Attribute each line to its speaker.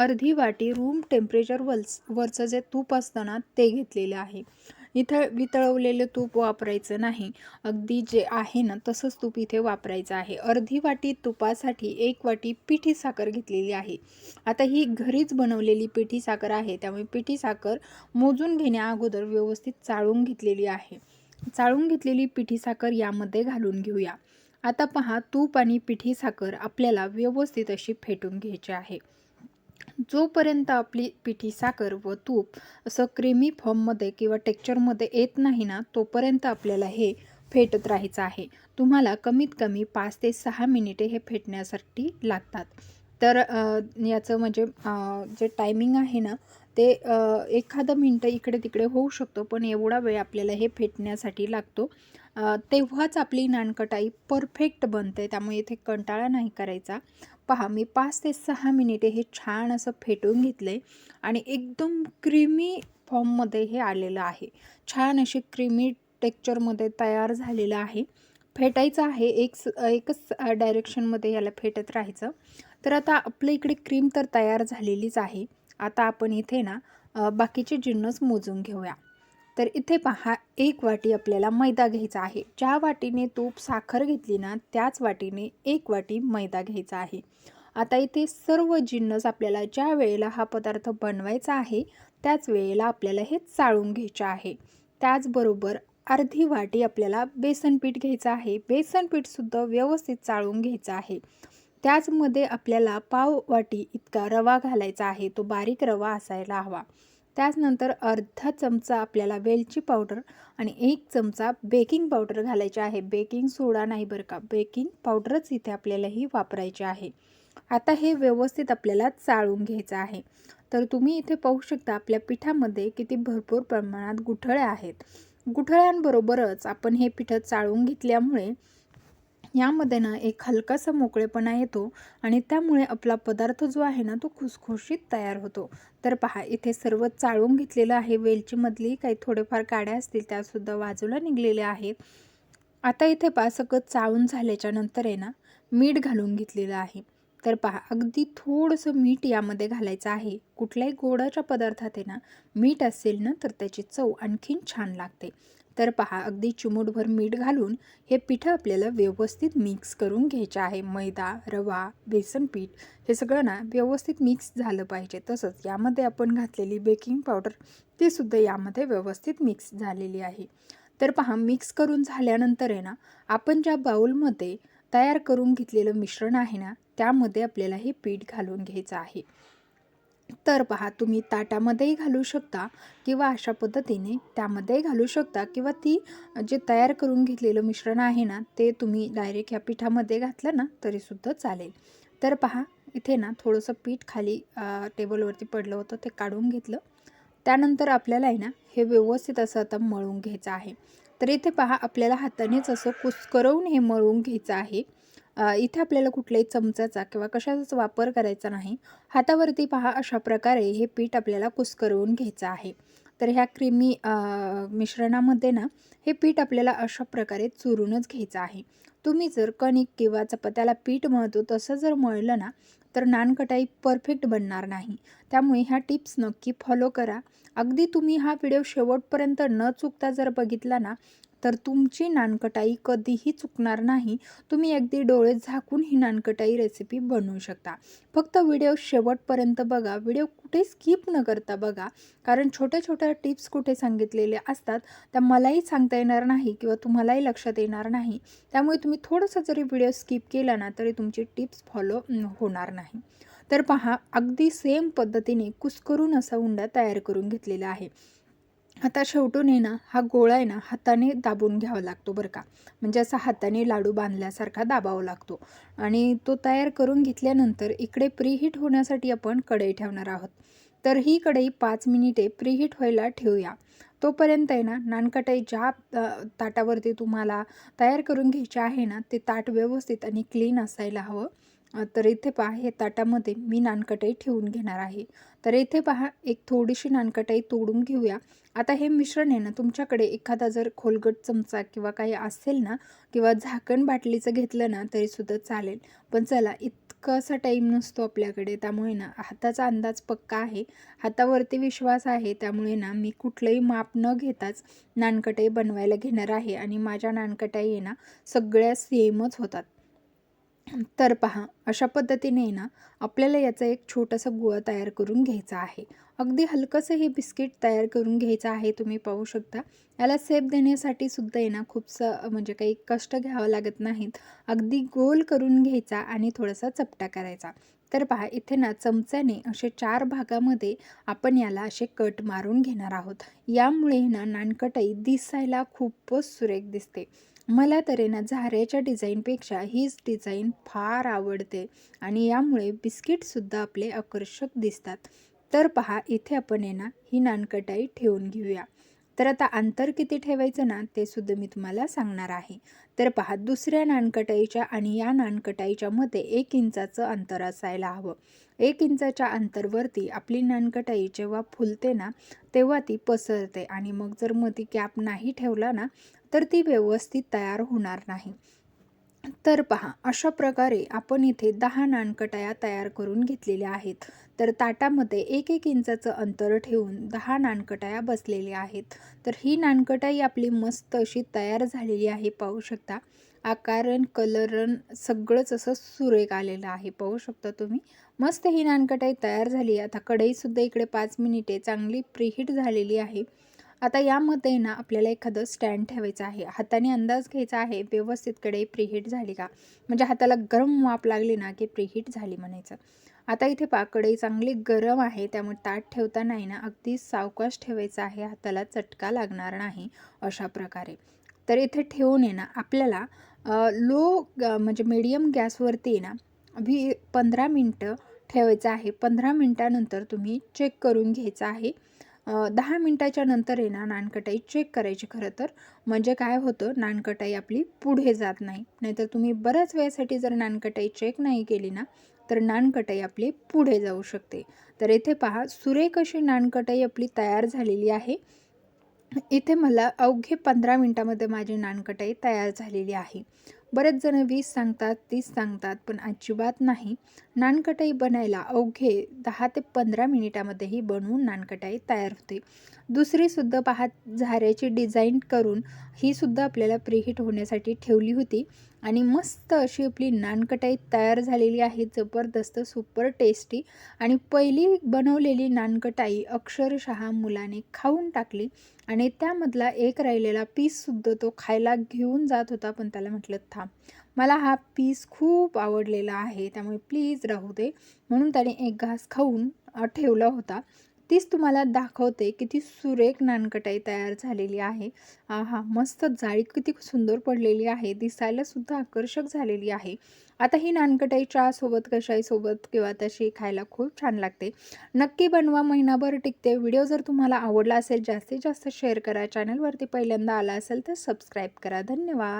Speaker 1: अर्धी वाटी room temperature वल्स वरचं जे तूप असतं ना ते घेतलेलं आहे. इथं वितळवलेलं तूप वापरायचं नाही. अगदी जे आहे ना तसंच तूप इथे वापरायचं आहे. अर्धी वाटी तुपासाठी एक वाटी पिठी साखर घेतलेली आहे. आता ही घरीच बनवलेली पिठी साखर आहे. त्यामुळे पिठी साखर मोजून घेण्या अगोदर व्यवस्थित चाळून घेतलेली आहे. चाळून घेतलेली पिठी साखर यामध्ये घालून घेऊया. आता पहा तूप आणि पिठी साखर आपल्याला व्यवस्थित अशी फेटून घ्यायची आहे. जोपर्यंत आपली पिठी साखर व तूप असं क्रीमी फॉर्ममध्ये किंवा टेक्चरमध्ये येत नाही ना तोपर्यंत आपल्याला हे फेटत राहायचं आहे. तुम्हाला कमीत कमी पाच ते सहा मिनिटे हे फेटण्यासाठी लागतात. तर याचं म्हणजे जे टायमिंग आहे ना ते एखादं मिनटं इकडे तिकडे होऊ शकतो पण एवढा वेळ आपल्याला हे फेटण्यासाठी लागतो. तेव्हाच आपली नानकटाई परफेक्ट बनते त्यामुळे इथे कंटाळा नाही करायचा. पहा मी पाच ते सहा मिनिटे हे छान असं फेटून घेतलं आहे आणि एकदम क्रीमी फॉर्ममध्ये हे आलेलं आहे. छान अशी क्रीमी टेक्चरमध्ये तयार झालेलं आहे. फेटायचं आहे एक स एकच डायरेक्शनमध्ये याला फेटत राहायचं. तर आता आपल्या इकडे क्रीम तर तयार झालेलीच आहे. आता आपण इथे ना बाकीचे जिन्नस मोजून घेऊया. तर इथे पहा एक वाटी आपल्याला मैदा घ्यायचा आहे. ज्या वाटीने तूप साखर घेतली ना त्याच वाटीने एक वाटी मैदा घ्यायचा आहे. आता इथे सर्व जिन्नस आपल्याला ज्या वेळेला हा पदार्थ बनवायचा आहे त्याच वेळेला आपल्याला हे चाळून घ्यायचे आहे. त्याचबरोबर अर्धी वाटी आपल्याला बेसन पीठ घ्यायचं आहे. बेसन पीठसुद्धा व्यवस्थित चाळून घ्यायचं आहे. त्याचमध्ये आपल्याला पाव वाटी इतका रवा घालायचा आहे तो बारीक रवा असायला हवा. त्याचनंतर अर्धा चमचा आपल्याला वेलची पावडर आणि एक चमचा बेकिंग पावडर घालायचे आहे. बेकिंग सोडा नाही बरं का. बेकिंग पावडरच इथे आपल्याला ही वापरायची आहे. आता हे व्यवस्थित आपल्याला चाळून घ्यायचं आहे. तर तुम्ही इथे पाहू शकता आपल्या पिठामध्ये किती भरपूर प्रमाणात गुठळ्या आहेत. गुठळ्यांबरोबरच आपण हे पिठं चाळून घेतल्यामुळे यामध्ये ना एक हलकासा मोकळेपणा येतो आणि त्यामुळे आपला पदार्थ जो आहे ना तो खुसखुशीत तयार होतो. तर पहा इथे सर्व चाळून घेतलेलं आहे. वेलचीमधली काही थोडेफार काड्या असतील त्यासुद्धा बाजूला निघलेल्या आहेत. आता इथे पहा सगळं चाळून झाल्याच्यानंतर आहे ना मीठ घालून घेतलेलं आहे. तर पहा अगदी थोडंसं मीठ यामध्ये घालायचं आहे. कुठल्याही गोडाच्या पदार्थात आहे ना मीठ असेल ना तर त्याची चव आणखीन छान लागते. तर पहा अगदी चिमूटभर मीठ घालून हे पिठं आपल्याला व्यवस्थित मिक्स करून घ्यायचे आहे. मैदा रवा बेसन पीठ हे सगळं ना व्यवस्थित मिक्स झालं पाहिजे. तसंच यामध्ये आपण घातलेली बेकिंग पावडर ती सुद्धा यामध्ये व्यवस्थित मिक्स झालेली आहे. तर पहा मिक्स करून झाल्यानंतर आहे ना आपण ज्या बाउलमध्ये तयार करून घेतलेलं मिश्रण आहे ना त्यामध्ये आपल्याला हे पीठ घालून घ्यायचं आहे. तर पहा तुम्ही ताटामध्येही घालू शकता किंवा अशा पद्धतीने त्यामध्येही घालू शकता किंवा ती जे तयार करून घेतलेलं मिश्रण आहे ना ते तुम्ही डायरेक्ट ह्या पिठामध्ये घातलं ना तरीसुद्धा चालेल. तर पहा इथे ना थोडंसं पीठ खाली टेबलवरती पडलं होतं ते काढून घेतलं. त्यानंतर आपल्याला आहे ना हे व्यवस्थित असं आता मळून घ्यायचं आहे. तर इथे पहा आपल्याला हातानेच असं कुस्करवून हे मळून घ्यायचं आहे. इथे आपल्याला कुठल्याही चमचाचा किंवा कशाचाच वापर करायचा नाही. हातावरती पहा अशा प्रकारे हे पीठ आपल्याला कुस्करवून घ्यायचं आहे. तर ह्या क्रीमी मिश्रणामध्ये ना हे पीठ आपल्याला अशा प्रकारे चुरूनच घ्यायचं आहे. तुम्ही जर कणिक किंवा चपात्याला पीठ मळतो तसं जर मळलं ना तर नानकटाई परफेक्ट बनणार नाही. त्यामुळे ह्या टिप्स नक्की फॉलो करा. अगदी तुम्ही हा व्हिडिओ शेवटपर्यंत न चुकता जर बघितला ना तर तुमची नानकटाई कधीही चुकणार नाही. तुम्ही अगदी डोळे झाकून ही नानकटाई रेसिपी बनवू शकता. फक्त व्हिडिओ शेवटपर्यंत बघा. व्हिडिओ कुठे स्किप न करता बघा. कारण छोट्या छोट्या टिप्स कुठे सांगितलेले असतात त्या मलाही सांगता येणार नाही किंवा तुम्हालाही लक्षात येणार नाही. त्यामुळे तुम्ही थोडंसं जरी व्हिडिओ स्किप केला ना तरी तुमची टिप्स फॉलो होणार नाही. तर पहा अगदी सेम पद्धतीने कुस्करून असा उंडा तयार करून घेतलेला आहे. आता शेवटून आहे ना हा गोळा आहे ना हाताने दाबून घ्यावा लागतो बरं का. म्हणजे असा हाताने लाडू बांधल्यासारखा दाबावा लागतो. आणि तो तयार करून घेतल्यानंतर इकडे प्रीहीट होण्यासाठी आपण कढई ठेवणार आहोत. तर ही कढई पाच मिनिटे प्रीहीट व्हायला ठेवूया. तोपर्यंत आहे ना नानकटाई ज्या ताटावरती तुम्हाला तयार करून घ्यायचे आहे ना ते ताट व्यवस्थित आणि क्लीन असायला हवं. तर इथे पहा हे ताटामध्ये मी नानकटाई ठेवून घेणार आहे. तर इथे पहा एक थोडीशी नानकटाई तोडून घेऊया. आता हे मिश्रण आहे ना तुमच्याकडे एखादा जर खोलगट चमचा किंवा काही असेल ना किंवा झाकण बाटलीचं घेतलं ना तरीसुद्धा चालेल. पण चला इतकं असा टाईम नसतो आपल्याकडे. त्यामुळे ना हाताचा अंदाज पक्का आहे. हातावरती विश्वास आहे. त्यामुळे ना मी कुठलंही माप न घेताच नानकटाई बनवायला घेणार आहे. आणि माझ्या नानकटाई आहे ना सगळ्या सेमच होतात. तर पहा अशा पद्धतीने ना आपल्याला याचा एक छोटासा गुळा तयार करून घ्यायचा आहे. अगदी हलकंसं हे बिस्किट तयार करून घ्यायचं आहे तुम्ही पाहू शकता. याला सेप देण्यासाठी सुद्धा आहे ना खूपसं म्हणजे काही कष्ट घ्यावं लागत नाहीत. अगदी गोल करून घ्यायचा आणि थोडासा चपटा करायचा. तर पहा इथे ना चमच्याने असे चार भागामध्ये आपण याला असे कट मारून घेणार आहोत. यामुळे ना नानकटाई दिसायला खूपच सुरेख दिसते. मला तर आहे ना झाऱ्याच्या डिझाईनपेक्षा हीच डिझाईन फार आवडते आणि यामुळे बिस्किटसुद्धा आपले आकर्षक दिसतात. तर पहा इथे आपण आहे ना ही नानकटाई ठेवून घेऊया. तर आता अंतर किती ठेवायचं ना ते सुद्धा मी तुम्हाला सांगणार आहे. तर पहा दुसऱ्या नानकटाईच्या आणि या नानकटाईच्या मध्ये एक इंचाचं अंतर असायला हवं. एक इंचाच्या अंतरवरती आपली नानकटाई जेव्हा फुलते ना तेव्हा ती पसरते आणि मग जर मग ती कॅप नाही ठेवला ना तर ती व्यवस्थित तयार होणार नाही. तर पहा अशा प्रकारे आपण इथे दहा नानकटाया तयार करून घेतलेल्या आहेत. तर ताटामध्ये एक एक इंचाचं अंतर ठेवून दहा नानकटाया बसलेल्या आहेत. तर ही नानकटाई आपली मस्त अशी तयार झालेली आहे पाहू शकता. आकारण कलरन सगळंच असं सुरेख आलेलं आहे पाहू शकता तुम्ही. मस्त ही नानकटाई तयार झाली आता कढईसुद्धा इकडे पाच मिनिटे चांगली प्रिहीट झालेली आहे. आता यामध्ये ना आपल्याला एखादं स्टँड ठेवायचं आहे. हाताने अंदाज घ्यायचा आहे. व्यवस्थितकडे प्रिहीट झाली का? म्हणजे हाताला गरम वाफ लागली ना की प्रिहीट झाली म्हणायचं. आता इथे पाकडे चांगली गरम आहे. त्यामुळे ताट ठेवतानाही ना अगदी सावकाश ठेवायचं आहे. हाताला चटका लागणार नाही अशा प्रकारे. तर इथे ठेवून आहे ना आपल्याला लो म्हणजे मीडियम गॅसवरती ना वी पंधरा मिनटं ठेवायचं आहे. पंधरा मिनटानंतर तुम्ही चेक करून घ्यायचं आहे. दहा मिनटाच्या नंतर आहे ना नानकटाई चेक करायची खरं तर. म्हणजे काय होतं नानकटाई आपली पुढे जात नाही. नाहीतर तुम्ही बऱ्याच वेळेसाठी जर नानकटाई चेक नाही केली ना तर नानकटाई आपली पुढे जाऊ शकते. तर इथे पहा सुरेख अशी नानकटाई आपली तयार झालेली आहे. इथे मला अवघे पंधरा मिनटामध्ये माझी नानकटाई तयार झालेली आहे. बरेच जण वीस सांगतात तीस सांगतात पण अजिबात नाही. नानकटाई बनायला अवघे दहा ते पंधरा मिनिटामध्येही बनवून नानकटाई तयार होते. दुसरीसुद्धा पाहत झाऱ्याची डिझाईन करून ही सुद्धा आपल्याला प्रीहीट होण्यासाठी ठेवली होती. आणि मस्त अशी आपली नानकटाई तयार झालेली आहे. जबरदस्त सुपर टेस्टी आणि पहिली बनवलेली नानकटाई अक्षरशः मुलाने खाऊन टाकली. आणि त्यामधला एक राहिलेला पीससुद्धा तो खायला घेऊन जात होता. पण त्याला म्हटलं थांब. मला हा पीस खूप आवडलेला आहे. त्यामुळे प्लीज राहू दे. म्हणून त्याने एक घास खाऊन ठेवला होता. तीच तुम्हाला दाखवते किती सुरेख नानकटाई तयार झालेली आहे. हा मस्त जाळी किती सुंदर पडलेली आहे. दिसायलासुद्धा आकर्षक झालेली आहे. आता ही नानकटाई चहासोबत कशाईसोबत किंवा तशी खायला खूप छान लागते. नक्की बनवा महिनाभर टिकते. व्हिडिओ जर तुम्हाला आवडला असेल जास्तीत जास्त शेअर करा. चॅनलवरती पहिल्यांदा आला असेल तर सबस्क्राईब करा. धन्यवाद.